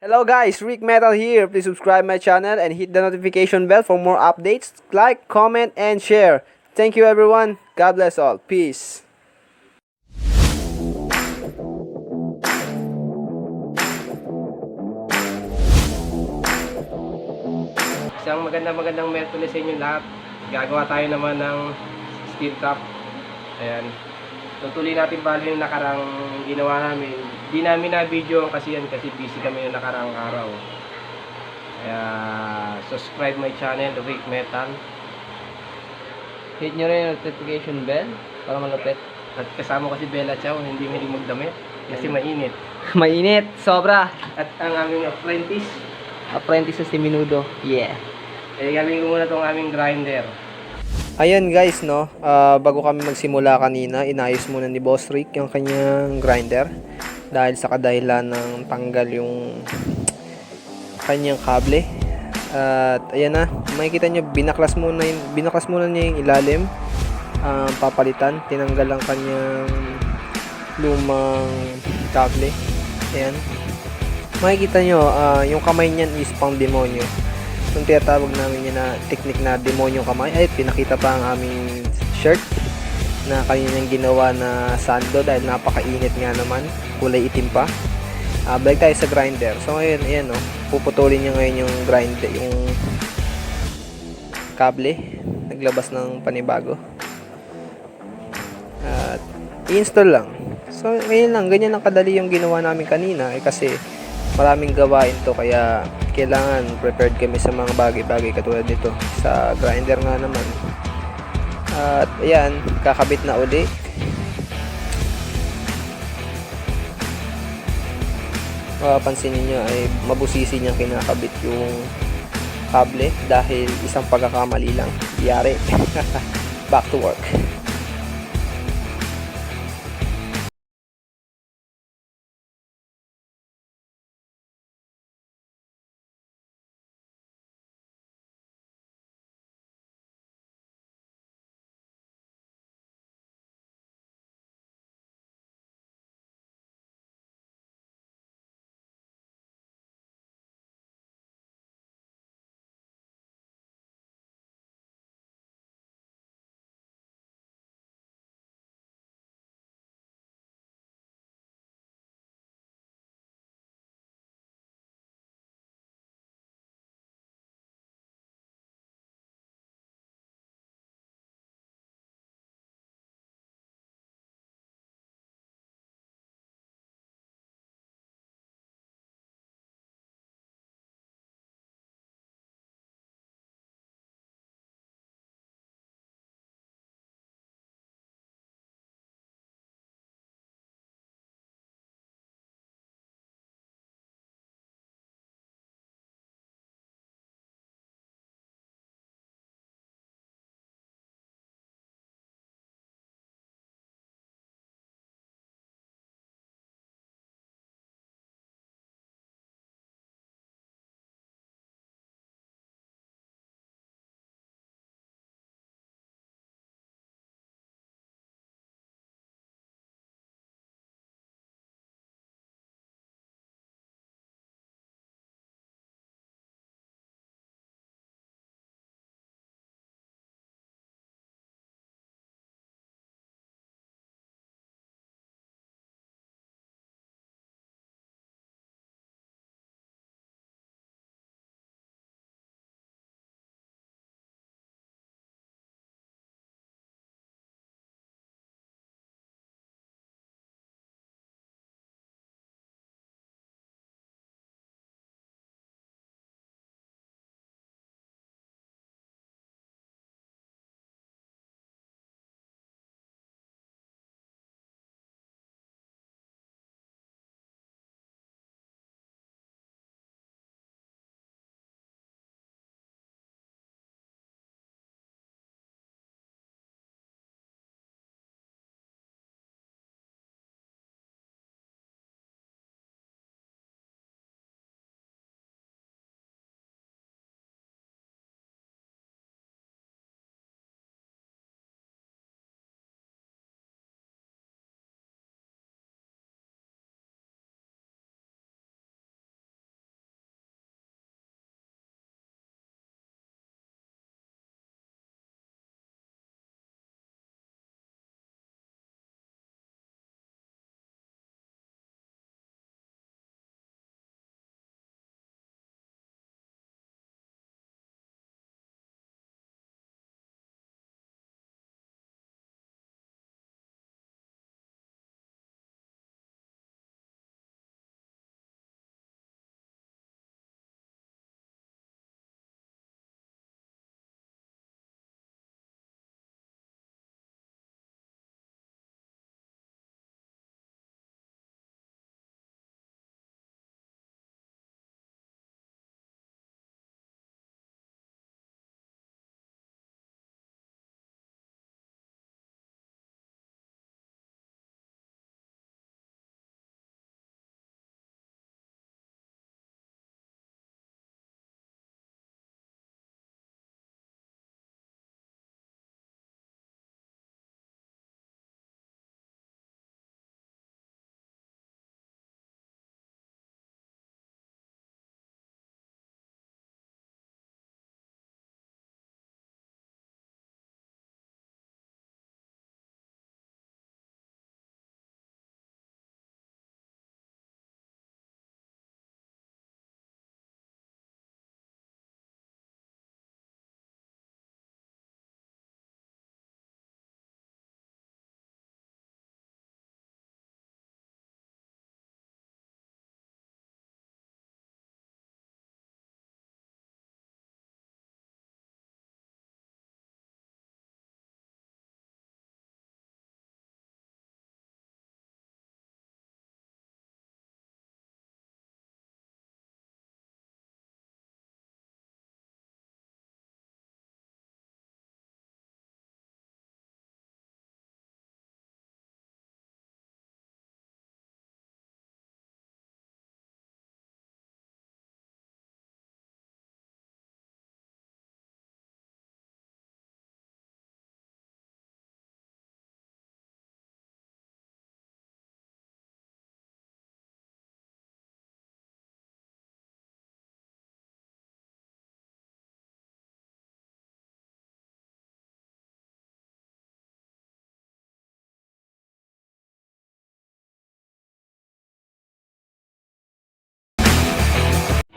Hello guys, Rick Metal here. Please subscribe my channel and hit the notification bell for more updates. Like, comment, and share. Thank you everyone. God bless all. Peace. Isang magandang magandang Merkulis sa inyo lahat. Gagawa tayo naman ng steel trap. Ayan. Tutuloy natin bali yung nakarang ginawa namin. Di namin na video kasi yan kasi busy kami yung nakarang araw. Kaya subscribe my channel, Rick Metal. Hit nyo rin yung notification bell para malapit. At kasama ko si Bella Chow, hindi mahilig magdamit kasi mainit. Mainit, sobra. At ang aming apprentice, Apprentice si Minudo. Yeah. eh galing ko muna tong aming grinder. Ayan guys, no, ah, bago kami magsimula kanina, inayos muna ni Boss Rick yung kanyang grinder dahil sa kadahilan ng tanggal yung kanyang kable. At ayan na, makikita nyo, binaklas muna, yung, binaklas muna niya yung ilalim, ah, papalitan, tinanggal ang kanyang lumang kable. Ayan. Makikita nyo, ah, yung kamay niyan is pang demonyo yung tinatawag namin yun na technique na demonyong kamay ay pinakita pa ang aming shirt na kaninang ginawa na sando dahil napakainit nga naman kulay itim pa. Ah, balik tayo sa grinder. So ngayon ayan oh, puputulin niya ngayon yung grinder yung kable. Naglabas ng panibago. At i-install lang. So ngayon lang ganyan lang kadali yung ginawa namin kanina eh, kasi maraming gawain to kaya kailangan prepared kami sa mga bagay-bagay katulad nito. Sa grinder nga naman. At ayan kakabit na uli. Mapapansin niyo ay mabusisi niyang kinakabit yung kable dahil isang pagkakamali lang. Yari. Back to work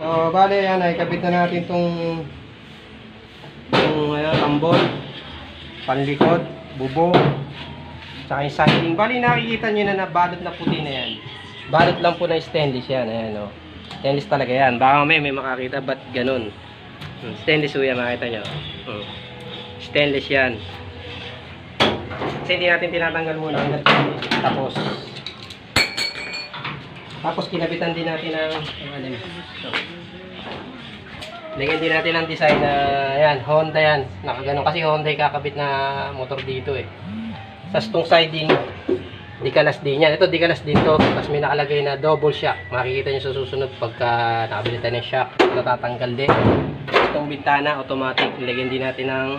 So, bale yan, ay kapit na natin tong yung ano, tambol, panlikod, bubong, saka yung siding. Bali, nakikita nyo na na balot na puti na yan. Balot lang po na stainless yan. Ayan, o. Stainless talaga yan. Baka may may makakita, ba't ganun? Hmm, Stainless po yan, makita nyo. Hmm. Stainless yan. Kasi hindi natin tinatanggal muna hanggang tapos. Tapos kinabitan din natin ng ang ano yun. So, Lagyan din natin ang design na yan, Honda yan. Nakaganon kasi Honda yung kakabit na motor dito eh. Tapos tong siding, dikalas din yan. Ito dikalas din to. Tapos may nakalagay na double shock. Makikita nyo sa susunod pagka nakabili tayo ng shock. Natatanggal din. Itong bintana, automatic. Lagyan din natin ng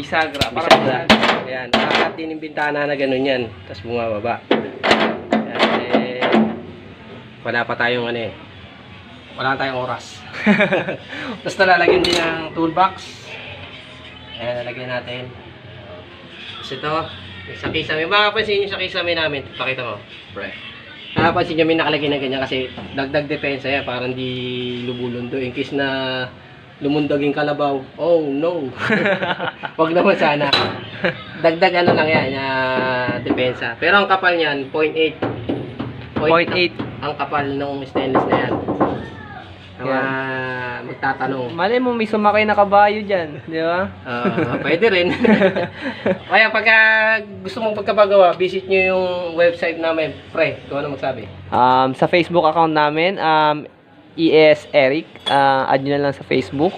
Bisagra. Bisagra. Ayan, nakakat din yung bintana na ganun yan. Tapos bumababa. Wala pa tayong ano eh. Wala tayong oras. Tapos nalalagyan din ng toolbox. Ayan, lalagyan natin. Tapos ito, sa kisame. Makapansin nyo sa kisame namin. Pakita mo. Pre. Nakapansin nyo may nakalagay na ganyan kasi dagdag depensa yan. Parang di lumulundo. In case na lumundag yung kalabaw. Oh no. Wag naman sana. Dagdag ano lang yan, uh, depensa. Pero ang kapal niyan, 0.8. 0.8. Ang kapal ng stainless na yan. Ang ah, magtatanong. Malay mo, may sumakay na kabayo dyan. Di ba? Ah, pwede rin. Kaya pagka gusto mong pagkapagawa, visit nyo yung website namin. Pre, ikaw ano magsabi? Um, sa Facebook account namin, um, ES Eric, uh, add nyo na lang sa Facebook.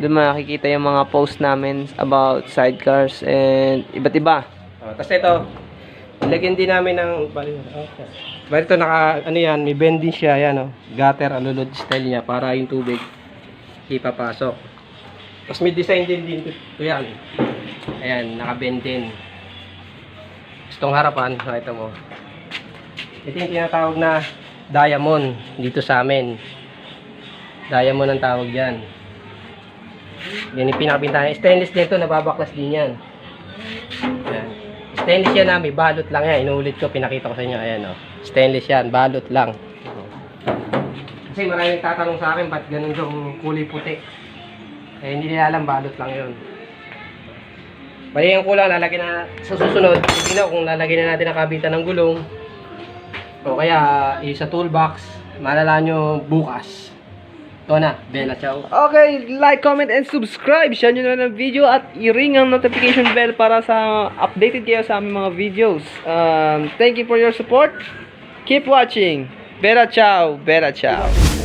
Doon makikita yung mga post namin about sidecars and iba't iba. Oh, Tapos ito, ilagyan din namin ng bali okay. Bali ito naka ano yan, may bend din siya yan oh. Gutter alulod style niya para yung tubig ipapasok. Tapos may design din din ito yan. Ayan, naka-bend din. Itong harapan, nakita mo. Ito yung tinatawag na diamond dito sa amin. Diamond ang tawag yan. Yan yung pinakabintahan. Stainless din ito, nababaklas din yan. Stainless yan na, may balot lang yan. Inuulit ko, pinakita ko sa inyo. Ayan, oh. Stainless yan, balot lang. Kasi maraming tatanong sa akin, ba't ganun yung kulay puti? Eh, hindi nila alam, balot lang yun. Bali yung kulang, lalagyan na sa susunod. Hindi na kung lalagyan na natin ang kabitan ng gulong. O kaya, eh, sa toolbox, malala nyo bukas. Ito na, Bella Chow. Okay, like, comment, and subscribe. Share nyo na ng video at i-ring ang notification bell para sa updated kayo sa aming mga videos. Um, thank you for your support. Keep watching. Bella ciao. Bella ciao.